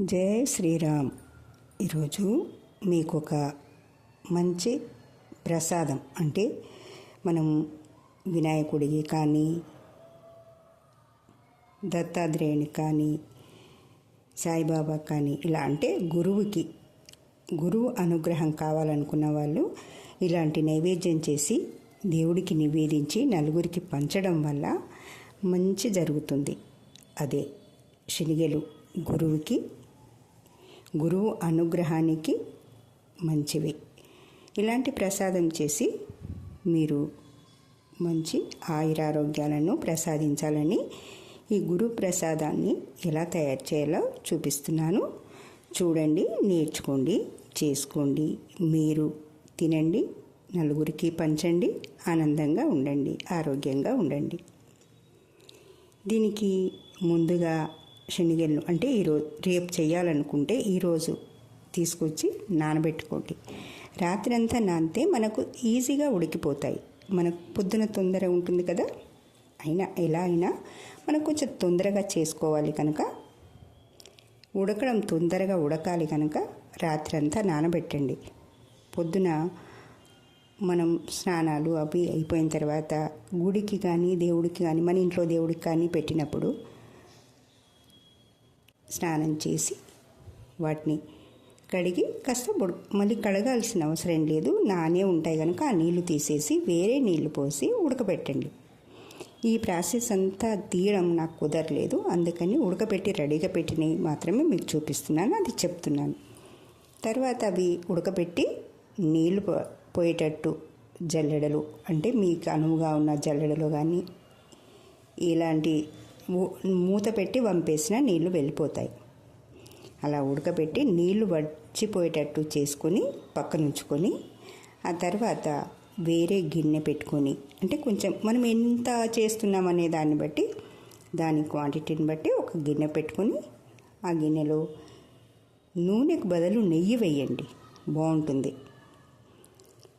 జై శ్రీరామ్. ఈరోజు మీకు ఒక మంచి ప్రసాదం. అంటే మనం వినాయకుడికి కానీ దత్తాత్రేయుని కానీ సాయిబాబా కానీ ఇలా అంటే గురువుకి గురువు అనుగ్రహం కావాలనుకున్న వాళ్ళు ఇలాంటి నైవేద్యం చేసి దేవుడికి నివేదించి నలుగురికి పంచడం వల్ల మంచి జరుగుతుంది. అదే శనిగలు గురువుకి గురువు అనుగ్రహానికి మంచివి. ఇలాంటి ప్రసాదం చేసి మీరు మంచి ఆయురారోగ్యాలను ప్రసాదించాలని ఈ గురు ప్రసాదాన్ని ఎలా తయారు చేయాలో చూపిస్తున్నాను. చూడండి నేర్చుకోండి చేసుకోండి. మీరు తినండి నలుగురికి పంచండి ఆనందంగా ఉండండి ఆరోగ్యంగా ఉండండి. దీనికి ముందుగా శనిగలను అంటే ఈరోజు రేపు చేయాలనుకుంటే ఈరోజు తీసుకొచ్చి నానబెట్టుకోండి. రాత్రి అంతా నానితే మనకు ఈజీగా ఉడికిపోతాయి. మనకు పొద్దున తొందర ఉంటుంది కదా? అయినా ఎలా అయినా మనకు కొంచెం తొందరగా చేసుకోవాలి కనుక. ఉడకడం తొందరగా ఉడకాలి కనుక రాత్రి అంతా నానబెట్టండి. పొద్దున మనం స్నానాలు అవి అయిపోయిన తర్వాత గుడికి కానీ దేవుడికి కానీ మన ఇంట్లో దేవుడికి కానీ పెట్టినప్పుడు స్నానం చేసి వాటిని కడిగి కాస్త బుడ మళ్ళీ కడగాల్సిన అవసరం లేదు. నానే ఉంటాయి కనుక ఆ నీళ్ళు తీసేసి వేరే నీళ్ళు పోసి ఉడకబెట్టండి. ఈ ప్రాసెస్ అంతా తీయడం నాకు కుదరలేదు. అందుకని ఉడకబెట్టి రెడీగా పెట్టినవి మాత్రమే మీకు చూపిస్తున్నాను. అది చెప్తున్నాను. తర్వాత అవి ఉడకబెట్టి నీళ్ళు పోయేటట్టు జల్లెడలు అంటే మీకు అనువుగా ఉన్న జల్లెడలు కానీ ఇలాంటి మూత పెట్టి వంపేసిన నీళ్ళు వెళ్ళిపోతాయి. అలా ఉడకబెట్టి నీళ్ళు వచ్చిపోయేటట్టు చేసుకొని పక్కనుంచుకొని ఆ తర్వాత వేరే గిన్నె పెట్టుకొని అంటే కొంచెం మనం ఎంత చేస్తున్నాం అనే దాన్ని బట్టి దాని క్వాంటిటీని బట్టి ఒక గిన్నె పెట్టుకొని ఆ గిన్నెలో నూనెకు బదులు నెయ్యి వేయండి. బాగుంటుంది.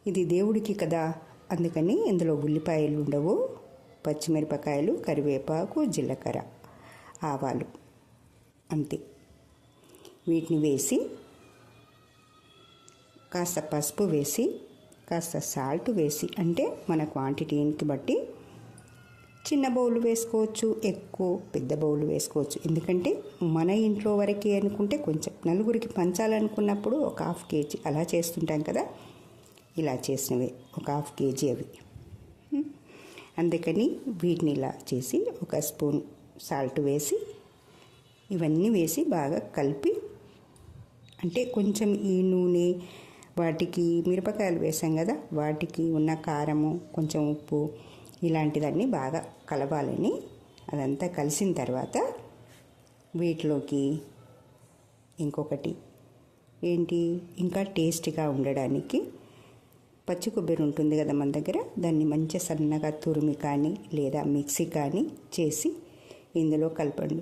ఇది దేవుడికి కదా అందుకని ఇందులో ఉల్లిపాయలు ఉండవు. పచ్చిమిరపకాయలు కరివేపాకు జీలకర్ర ఆవాలు అంతే. వీటిని వేసి కాస్త పసుపు వేసి కాస్త సాల్ట్ వేసి అంటే మన క్వాంటిటీని బట్టి చిన్న బౌల్ వేసుకోవచ్చు ఎక్కువ పెద్ద బౌల్ వేసుకోవచ్చు. ఎందుకంటే మన ఇంట్లో వరకే అనుకుంటే కొంచెం నలుగురికి పంచాలనుకున్నప్పుడు ఒక హాఫ్ కేజీ అలా చేస్తుంటాం కదా ఇలా చేసినవి ఒక హాఫ్ కేజీ అవి. అందుకని వీటిని ఇలా చేసి ఒక స్పూన్ సాల్ట్ వేసి ఇవన్నీ వేసి బాగా కలిపి అంటే కొంచెం ఈ నూనె వాటికి మిరపకాయలు వేసాం కదా వాటికి ఉన్న కారము కొంచెం ఉప్పు ఇలాంటిదన్నీ బాగా కలవాలని అదంతా కలిసిన తర్వాత వీటిలోకి ఇంకొకటి. ఏంటి? ఇంకా టేస్ట్గా ఉండడానికి పచ్చి కొబ్బరి ఉంటుంది కదా మన దగ్గర దాన్ని మంచి సన్నగా తురిమి కానీ లేదా మిక్సీ కానీ చేసి ఇందులో కలపండి.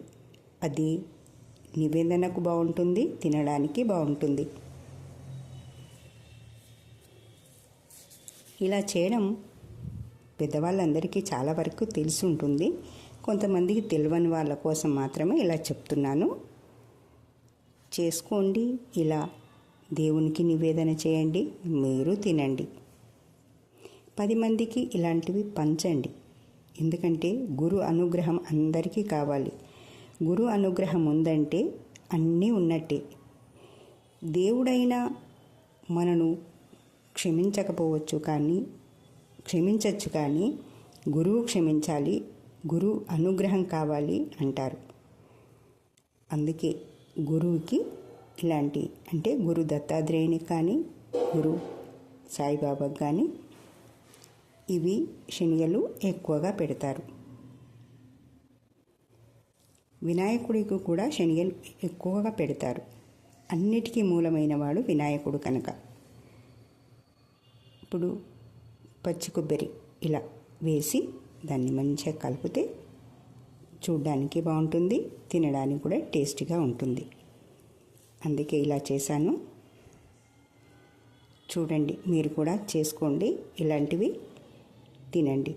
అది నివేదనకు బాగుంటుంది తినడానికి బాగుంటుంది. ఇలా చేయడం పెద్దవాళ్ళందరికీ చాలా వరకు తెలిసి ఉంటుంది. కొంతమందికి తెలియని వాళ్ళ కోసం మాత్రమే ఇలా చెప్తున్నాను. చేసుకోండి. ఇలా దేవునికి నివేదన చేయండి మీరు తినండి. పది మందికి ఇలాంటివి పంచండి. ఎందుకంటే గురు అనుగ్రహం అందరికీ కావాలి. గురు అనుగ్రహం ఉందంటే అన్నీ ఉన్నట్టే. దేవుడైనా మనను క్షమించకపోవచ్చు కానీ క్షమించవచ్చు కానీ గురువు క్షమించాలి గురు అనుగ్రహం కావాలి అంటారు. అందుకే గురువుకి ఇలాంటి అంటే గురు దత్తాత్రేయుని కానీ గురు సాయిబాబాకి కానీ ఇవి శనిగలు ఎక్కువగా పెడతారు. వినాయకుడికి కూడా శనిగలు ఎక్కువగా పెడతారు. అన్నిటికీ మూలమైన వాడు వినాయకుడు కనుక. ఇప్పుడు పచ్చి కొబ్బరి ఇలా వేసి దాన్ని మంచిగా కలిపితే చూడ్డానికి బాగుంటుంది తినడానికి కూడా టేస్టీగా ఉంటుంది. అందుకే ఇలా చేశాను. చూడండి మీరు కూడా చేసుకోండి. ఇలాంటివి తినండి.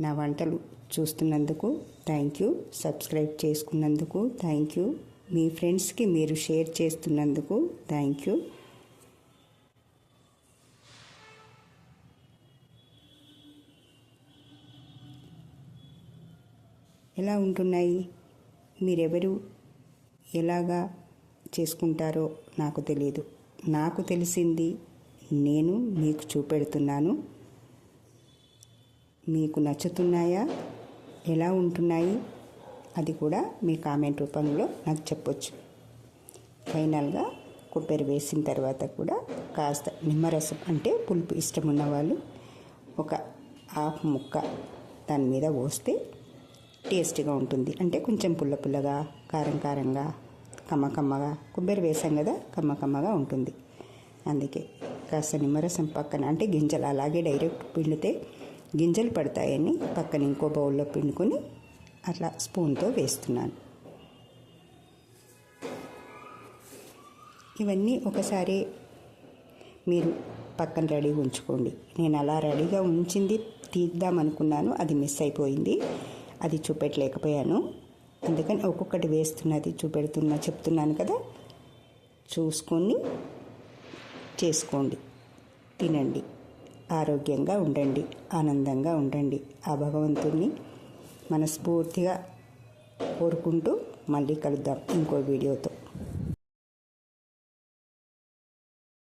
నా వంటలు చూస్తున్నందుకు థ్యాంక్ యూ. సబ్స్క్రైబ్ చేసుకున్నందుకు థ్యాంక్ యూ. మీ ఫ్రెండ్స్కి మీరు షేర్ చేస్తున్నందుకు థ్యాంక్ యూ. ఎలా ఉంటున్నాయి? మీరెవరు? ఎలాగా చేసుకుంటారో నాకు తెలియదు నాకు తెలిసింది నేను మీకు చూపెడుతున్నాను. మీకు నచ్చుతున్నాయా? ఎలా ఉంటున్నాయి? అది కూడా మీ కామెంట్ రూపంలో నాకు చెప్పొచ్చు. ఫైనల్గా కొబ్బరి వేసిన తర్వాత కూడా కాస్త నిమ్మరసం అంటే పులుపు ఇష్టం ఉన్నవాళ్ళు ఒక హాఫ్ ముక్క దాని మీద పోస్తే టేస్టీగా ఉంటుంది. అంటే కొంచెం పుల్ల పుల్లగా కారం కారంగా కమ్మ కమ్మగా కొబ్బరి వేసాం కదా కమ్మ కమ్మగా ఉంటుంది. అందుకే కాస్త నిమ్మరసం పక్కన అంటే గింజలు అలాగే డైరెక్ట్ పిండితే గింజలు పడతాయని పక్కన ఇంకో బౌల్లో పిండుకొని అట్లా స్పూన్తో వేస్తున్నాను. ఇవన్నీ ఒకసారి మీరు పక్కన రెడీగా ఉంచుకోండి. నేను అలా రెడీగా ఉంచింది తీద్దాం అనుకున్నాను అది మిస్ అయిపోయింది. అది చూపెట్టలేకపోయాను. అందుకని ఒక్కొక్కటి వేస్తున్నది చూపెడుతున్నా చెప్తున్నాను కదా. చూసుకొని చేసుకోండి. తినండి. ఆరోగ్యంగా ఉండండి. ఆనందంగా ఉండండి. ఆ భగవంతుడిని మనస్ఫూర్తిగా కోరుకుంటూ మళ్ళీ కలుద్దాం ఇంకో వీడియోతో.